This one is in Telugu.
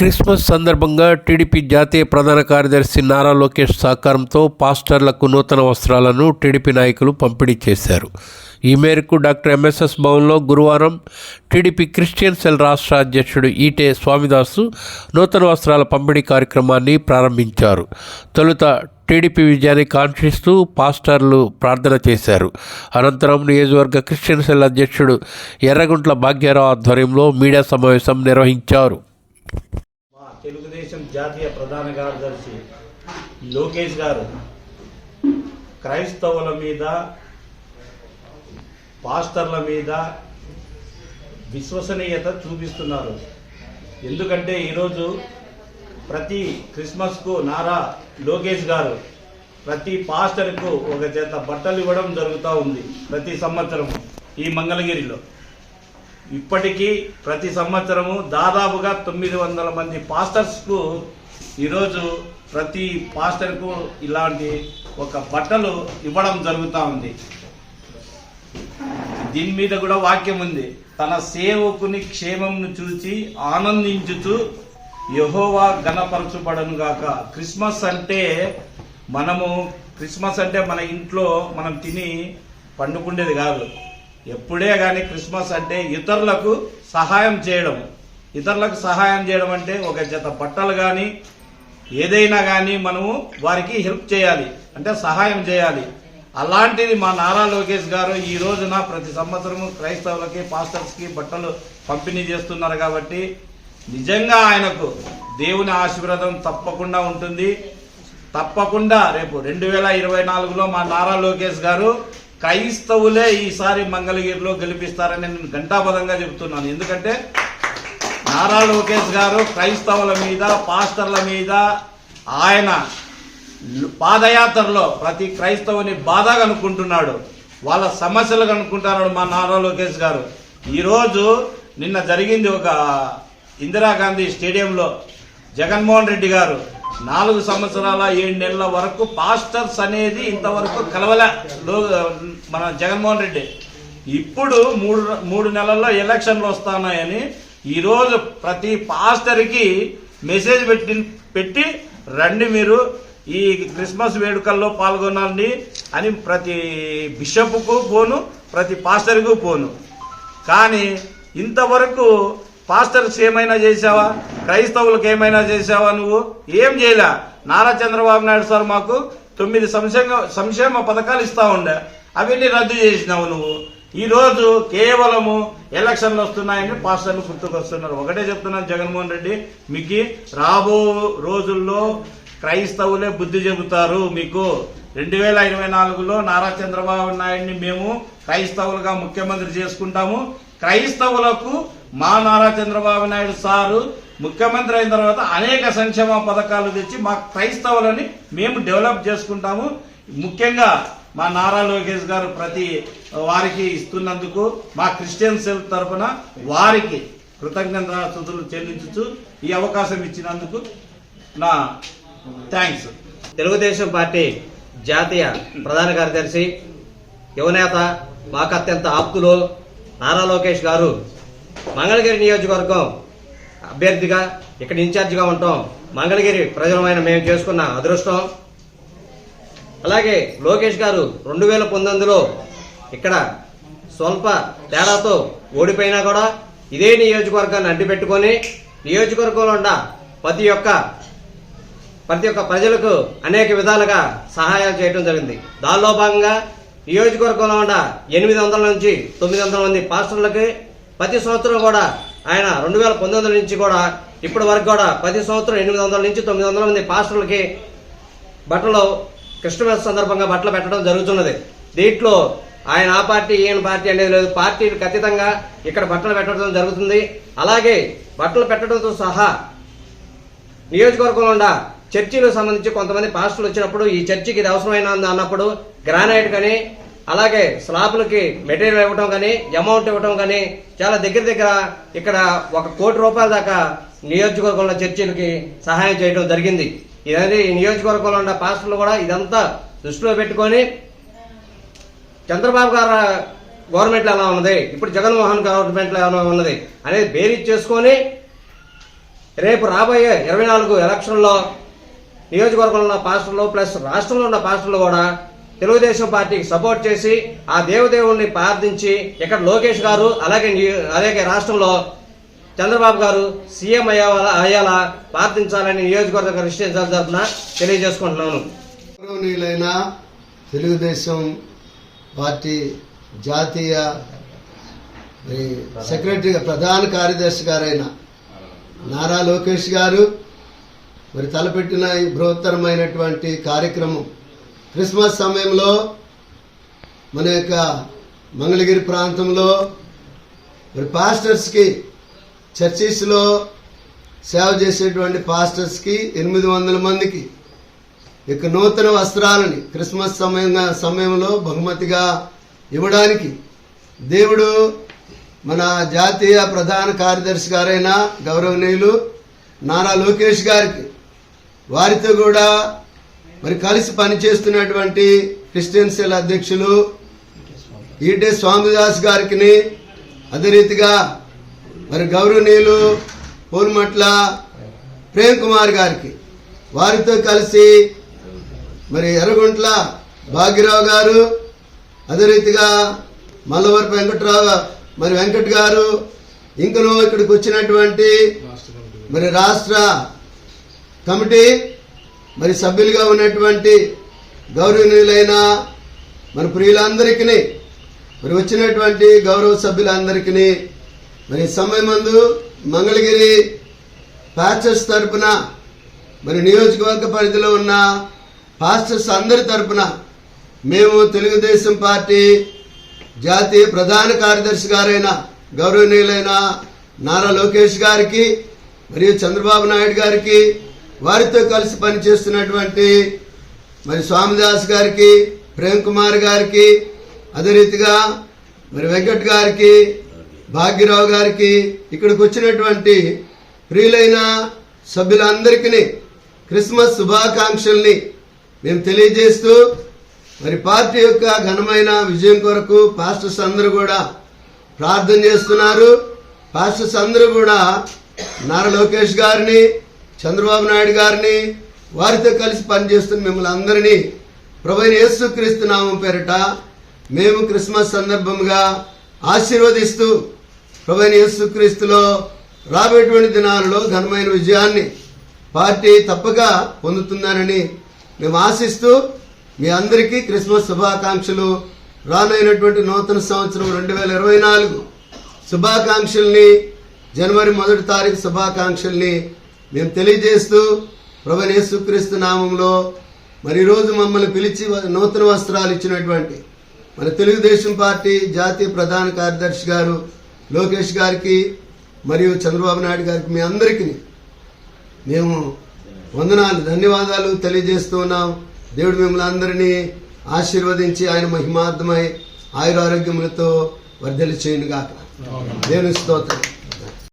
క్రిస్మస్ సందర్భంగా టీడీపీ జాతీయ ప్రధాన కార్యదర్శి నారా లోకేష్ సహకారంతో పాస్టర్లకు నూతన వస్త్రాలను టీడీపీ నాయకులు పంపిణీ చేశారు. ఈ మేరకు డాక్టర్ ఎంఎస్ఎస్ భవన్లో గురువారం టీడీపీ క్రిస్టియన్ సెల్ రాష్ట్ర అధ్యక్షుడు ఈటే స్వామిదాసు నూతన వస్త్రాల పంపిణీ కార్యక్రమాన్ని ప్రారంభించారు. తొలుత టీడీపీ విజయాన్ని కాంక్షిస్తూ పాస్టర్లు ప్రార్థన చేశారు. అనంతరం నియోజకవర్గ క్రిస్టియన్ సెల్ అధ్యక్షుడు ఎర్రగుంట్ల భాగ్యారావు ఆధ్వర్యంలో మీడియా సమావేశం నిర్వహించారు. తెలుగుదేశం జాతీయ ప్రధాన కార్యదర్శి లోకేష్ గారు క్రైస్తవుల మీద పాస్టర్ల మీద విశ్వసనీయత చూపిస్తున్నారు. ఎందుకంటే ఈరోజు ప్రతి క్రిస్మస్కు నారా లోకేష్ గారు ప్రతి పాస్టర్కు ఒక చేత బట్టలు ఇవ్వడం జరుగుతూ ఉంది ప్రతి సంవత్సరం ఈ మంగళగిరిలో. ఇప్పటికీ ప్రతి సంవత్సరము దాదాపుగా తొమ్మిది వందల మంది పాస్టర్స్కు ఈరోజు ప్రతి పాస్టర్కు ఇలాంటి ఒక బట్టలు ఇవ్వడం జరుగుతూ ఉంది. దీని మీద కూడా వాక్యం ఉంది. తన సేవకుని క్షేమంను చూచి ఆనందించుతూ యహోవా గణపరచుబడను గాక. క్రిస్మస్ అంటే మనము క్రిస్మస్ అంటే మన ఇంట్లో మనం తిని పండుకుండేది కాదు. ఎప్పుడే కానీ క్రిస్మస్ అంటే ఇతరులకు సహాయం చేయడం. ఇతరులకు సహాయం చేయడం అంటే ఒక జత బట్టలు కానీ ఏదైనా కానీ మనము వారికి హెల్ప్ చేయాలి. అంటే సహాయం చేయాలి. అలాంటిది మా నారా లోకేష్ గారు ఈ రోజున ప్రతి సంవత్సరము క్రైస్తవులకి పాస్టర్స్కి బట్టలు పంపిణీ చేస్తున్నారు కాబట్టి నిజంగా ఆయనకు దేవుని ఆశీర్వాదం తప్పకుండా ఉంటుంది. తప్పకుండా రేపు రెండు వేల ఇరవై నాలుగులో మా నారా లోకేష్ గారు క్రైస్తవులే ఈసారి మంగళగిరిలో గెలిపిస్తారని నేను ఘంటాపదంగా చెబుతున్నాను. ఎందుకంటే నారా లోకేష్ గారు క్రైస్తవుల మీద పాస్టర్ల మీద ఆయన పాదయాత్రలో ప్రతి క్రైస్తవుని బాధ కనుక్కుంటున్నాడు. వాళ్ళ సమస్యలు కనుక్కుంటున్నాడు మా నారా లోకేష్ గారు. ఈరోజు నిన్న జరిగింది ఒక ఇందిరాగాంధీ స్టేడియంలో జగన్మోహన్ రెడ్డి గారు నాలుగు సంవత్సరాల ఏడు నెలల వరకు పాస్టర్స్ అనేది ఇంతవరకు కలవలే. మన జగన్మోహన్ రెడ్డి. ఇప్పుడు మూడు మూడు నెలల్లో ఎలక్షన్లు వస్తున్నాయని ఈరోజు ప్రతి పాస్టర్కి మెసేజ్ పెట్టి పెట్టి రండి మీరు ఈ క్రిస్మస్ వేడుకల్లో పాల్గొనండి అని ప్రతి బిషప్కు పోను ప్రతి పాస్టర్కు పోను. కానీ ఇంతవరకు పాస్టర్స్ ఏమైనా చేసావా క్రైస్తవులకు ఏమైనా చేసావా నువ్వు? ఏం చేయలే. నారా చంద్రబాబు నాయుడు సార్ మాకు తొమ్మిది సంక్షేమ సంక్షేమ పథకాలు ఇస్తా ఉండే. అవన్నీ రద్దు చేసినావు నువ్వు. ఈరోజు కేవలము ఎలక్షన్లు వస్తున్నాయని పాస్టర్లు గుర్తుకొస్తున్నారు. ఒకటే చెప్తున్నాను జగన్మోహన్ రెడ్డి మీకు రాబో రోజుల్లో క్రైస్తవులే బుద్ధి చెబుతారు మీకు. రెండు వేల ఇరవై నాలుగులో నారా చంద్రబాబు నాయుడిని మేము క్రైస్తవులుగా ముఖ్యమంత్రి చేసుకుంటాము. క్రైస్తవులకు మా నారా చంద్రబాబు నాయుడు సారు ముఖ్యమంత్రి అయిన తర్వాత అనేక సంక్షేమ పథకాలు తెచ్చి మా క్రైస్తవులని మేము డెవలప్ చేసుకుంటాము. ముఖ్యంగా మా నారా లోకేష్ గారు ప్రతి వారికి ఇస్తున్నందుకు మా క్రిస్టియన్ సెల్ తరపున వారికి కృతజ్ఞతలు చెల్లించు ఈ అవకాశం ఇచ్చినందుకు నా థ్యాంక్స్. తెలుగుదేశం పార్టీ జాతీయ ప్రధాన కార్యదర్శి యువనేత మాకు అత్యంత ఆప్తులు నారా లోకేష్ గారు. మంగళగిరి నియోజకవర్గం అభ్యర్థిగా ఇక్కడ ఇన్ఛార్జిగా ఉంటాం. మంగళగిరి ప్రజలమైన మేము చేసుకున్న అదృష్టం. అలాగే లోకేష్ గారు రెండు వేల పంతొమ్మిదిలో ఇక్కడ స్వల్ప తేడాతో ఓడిపోయినా కూడా ఇదే నియోజకవర్గాన్ని అడ్డుపెట్టుకొని నియోజకవర్గంలో ఉన్న ప్రతి ఒక్క ప్రతి ఒక్క ప్రజలకు అనేక విధాలుగా సహాయాలు చేయడం జరిగింది. దానిలో భాగంగా నియోజకవర్గంలో ఉన్న ఎనిమిది వందల నుంచి తొమ్మిది వందల మంది పాస్టర్లకి ప్రతి సంవత్సరం కూడా ఆయన రెండు వేల పంతొమ్మిది నుంచి కూడా ఇప్పటి వరకు కూడా ప్రతి సంవత్సరం ఎనిమిది వందల నుంచి తొమ్మిది వందల మంది పాస్టర్లకి బట్టలు క్రిస్టమస్ సందర్భంగా బట్టలు పెట్టడం జరుగుతున్నది. దీంట్లో ఆయన ఆ పార్టీ ఈయన పార్టీ అనేది లేదు. పార్టీలు ఖచ్చితంగా ఇక్కడ బట్టలు పెట్టడం జరుగుతుంది. అలాగే బట్టలు పెట్టడంతో సహా నియోజకవర్గంలో ఉన్న చర్చిలకు సంబంధించి కొంతమంది పాస్టర్లు వచ్చినప్పుడు ఈ చర్చికి ఇది అవసరమైన అన్నప్పుడు గ్రానైట్ కానీ అలాగే స్లాబ్లకి మెటీరియల్ ఇవ్వటం కానీ అమౌంట్ ఇవ్వటం కానీ చాలా దగ్గర దగ్గర ఇక్కడ ఒక కోటి రూపాయల దాకా నియోజకవర్గంలో చర్చిలకి సహాయం చేయడం జరిగింది. ఇదనేది ఈ నియోజకవర్గంలో ఉన్న పాస్టర్లు కూడా ఇదంతా దృష్టిలో పెట్టుకొని చంద్రబాబు గారు గవర్నమెంట్లో ఎలా ఉన్నది? ఇప్పుడు జగన్మోహన్ గవర్నమెంట్లో ఎలా ఉన్నది? అనేది బేరీజ్ చేసుకొని రేపు రాబోయే ఇరవై నాలుగు ఎలక్షన్లో నియోజకవర్గంలో ఉన్న పాస్టర్లు ప్లస్ రాష్ట్రంలో ఉన్న పాస్టర్లు కూడా తెలుగుదేశం పార్టీకి సపోర్ట్ చేసి ఆ దేవదేవుల్ని ప్రార్థించి ఇక్కడ లోకేష్ గారు అలాగే అలాగే రాష్ట్రంలో చంద్రబాబు గారు సీఎం అయ్యేలా అయ్యేలా ప్రార్థించాలని నియోజకవర్గ క్రిస్టియన్ తరఫున తెలియజేసుకుంటున్నాను. గౌరవనీయులైన తెలుగుదేశం పార్టీ జాతీయ మరి సెక్రటరీ ప్రధాన కార్యదర్శి గారైన నారా లోకేష్ గారు మరి తలపెట్టిన ఈ బృహత్తరమైనటువంటి కార్యక్రమం క్రిస్మస్ సమయంలో మన యొక్క మంగళగిరి ప్రాంతంలో మరి పాస్టర్స్కి చర్చిస్లో సేవ చేసేటువంటి పాస్టర్స్కి ఎనిమిది వందల మందికి ఇక నూతన వస్త్రాలని క్రిస్మస్ సమయంగా సమయంలో బహుమతిగా ఇవ్వడానికి దేవుడు మన జాతీయ ప్రధాన కార్యదర్శి గారైన గౌరవనీయులు నారా లోకేష్ గారికి వారితో కూడా మరి కలిసి పనిచేస్తున్నటువంటి క్రిస్టియన్ సెల్ అధ్యక్షులు ఈటే స్వామిదాస్ గారికి అదే రీతిగా మరి గౌరవనీయులు పూలమట్ల ప్రేమ్ కుమార్ గారికి వారితో కలిసి మరి ఎర్రగుంట్ల భాగ్యరావు గారు అదే రీతిగా మల్లవరపు వెంకట్రావు మరి వెంకట్ గారు ఇంకనూ ఇక్కడికి వచ్చినటువంటి మరి రాష్ట్ర కమిటీ మరి సభ్యులుగా ఉన్నటువంటి గౌరవనీయులైన మన ప్రియులందరికీ మరి వచ్చినటువంటి గౌరవ సభ్యులందరికీ మరి సమయం సమయమందు మంగళగిరి ప్యాచర్స్ తరపున మరి నియోజకవర్గ పరిధిలో ఉన్న పాస్టర్స్ అందరి తరపున మేము తెలుగుదేశం పార్టీ జాతీయ ప్రధాన కార్యదర్శి గారైన గౌరవనీయులైన నారా లోకేష్ గారికి మరియు చంద్రబాబు నాయుడు గారికి వారితో కలిసి పనిచేస్తున్నటువంటి మరి స్వామిదాస్ గారికి ప్రేమ్ కుమార్ గారికి అదే రీతిగా మరి వెంకట్ గారికి భాగ్యరావు గారికి ఇక్కడికి వచ్చినటువంటి ప్రియులైన సభ్యులందరికీ క్రిస్మస్ శుభాకాంక్షల్ని మేము తెలియజేస్తూ మరి పార్టీ యొక్క ఘనమైన విజయం కొరకు పాస్టర్స్ అందరూ కూడా ప్రార్థన చేస్తున్నారు. పాస్టర్స్ అందరూ కూడా నారా లోకేష్ గారిని చంద్రబాబు నాయుడు గారిని వారితో కలిసి పనిచేస్తున్న మిమ్మల్ని అందరినీ ప్రభైన యేసుక్రీస్తు నామం పేరిట మేము క్రిస్మస్ సందర్భంగా ఆశీర్వదిస్తూ ప్రభైన యేసుక్రీస్తులో రాబోయేటువంటి దినాలలో ఘనమైన విజయాన్ని పార్టీ తప్పక పొందుతున్నారని మేము ఆశిస్తూ మీ అందరికీ క్రిస్మస్ శుభాకాంక్షలు. రానైనటువంటి నూతన సంవత్సరం రెండు వేల ఇరవై నాలుగు శుభాకాంక్షల్ని జనవరి మొదటి తారీఖు శుభాకాంక్షల్ని మేము తెలియజేస్తూ ప్రభు యేసుక్రీస్తు నామంలో మరి ఈరోజు మమ్మల్ని పిలిచి నూతన వస్త్రాలు ఇచ్చినటువంటి మన తెలుగుదేశం పార్టీ జాతీయ ప్రధాన కార్యదర్శి గారు లోకేష్ గారికి మరియు చంద్రబాబు నాయుడు గారికి మీ అందరికీ మేము వందనాలు ధన్యవాదాలు తెలియజేస్తూ ఉన్నాం. దేవుడు మిమ్మల్ని అందరినీ ఆశీర్వదించి ఆయన మహిమార్థమై ఆయురారోగ్యములతో వర్ధలి చేయను గాక దేవుని స్తోత్రం.